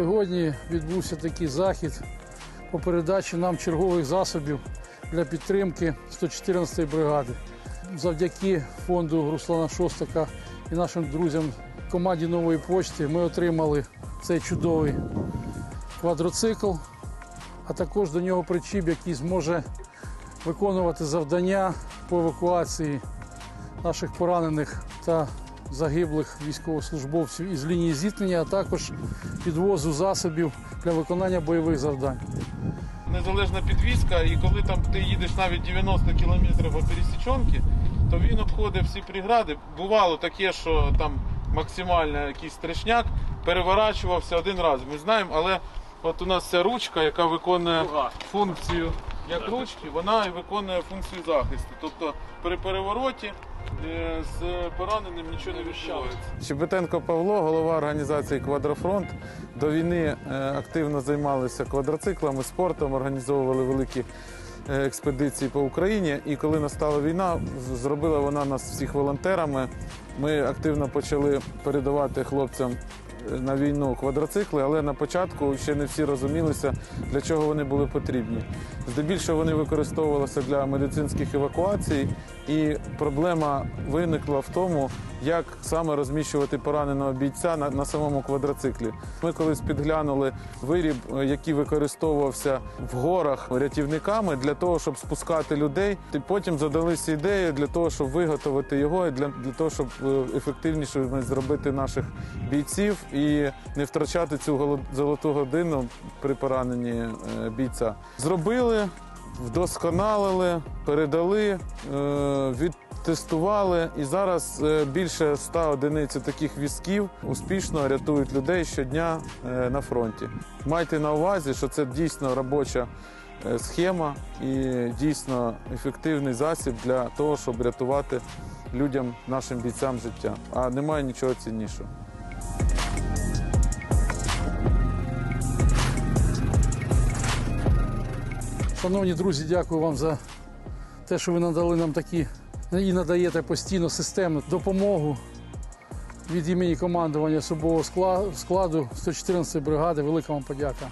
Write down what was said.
Сьогодні відбувся такий захід по передачі нам чергових засобів для підтримки 114-ї бригади. Завдяки фонду Руслана Шостака і нашим друзям команді нової почти ми отримали цей чудовий квадроцикл, а також до нього причіп, який зможе виконувати завдання по евакуації наших поранених та загиблих військовослужбовців із лінії зіткнення, а також підвозу засобів для виконання бойових завдань. незалежна підвізка, і коли там ти їдеш навіть 90 км по пересічонки, то він обходить всі прегради. Бувало таке, що там максимально якийсь страшняк переворачувався один раз. Ми знаємо, але от у нас ця ручка, яка виконує функцію як ручки, вона і виконує функцію захисту. Тобто при перевороті з пораненим нічого не відбувається. Щебетенко Павло, голова організації Квадрофронт. До війни е, активно займалися квадроциклами, спортом, організовували великі е, експедиції по Україні. І коли настала війна, зробила вона нас всіх волонтерами. Ми активно почали передавати хлопцям е, на війну квадроцикли, але на початку ще не всі розумілися, для чого вони були потрібні. Здебільшого вони використовувалися для медицинських евакуацій, і проблема виникла в тому, як саме розміщувати пораненого бійця на, на самому квадроциклі. Ми колись підглянули виріб, е, який використовувався в горах рятівниками для того, щоб спускати людей. І потім задалися ідеї для того, щоб виготовити його, і для, для того, щоб е, ефективніше зробити наших бійців і не втрачати цю золоту годину при пораненні е, бійця. Зробили, вдосконалили, передали, е, відтестували. І зараз е, більше 100 одиниць таких візків успішно рятують людей щодня е, на фронті. Майте на увазі, що це дійсно робоча е, схема і дійсно ефективний засіб для того, щоб рятувати людям, нашим бійцям життя. А немає нічого ціннішого. Шановні друзі, дякую вам за те, що ви надали нам такі і надаєте постійно системну допомогу від імені командування особового скла- складу 114 бригади. Велика вам подяка.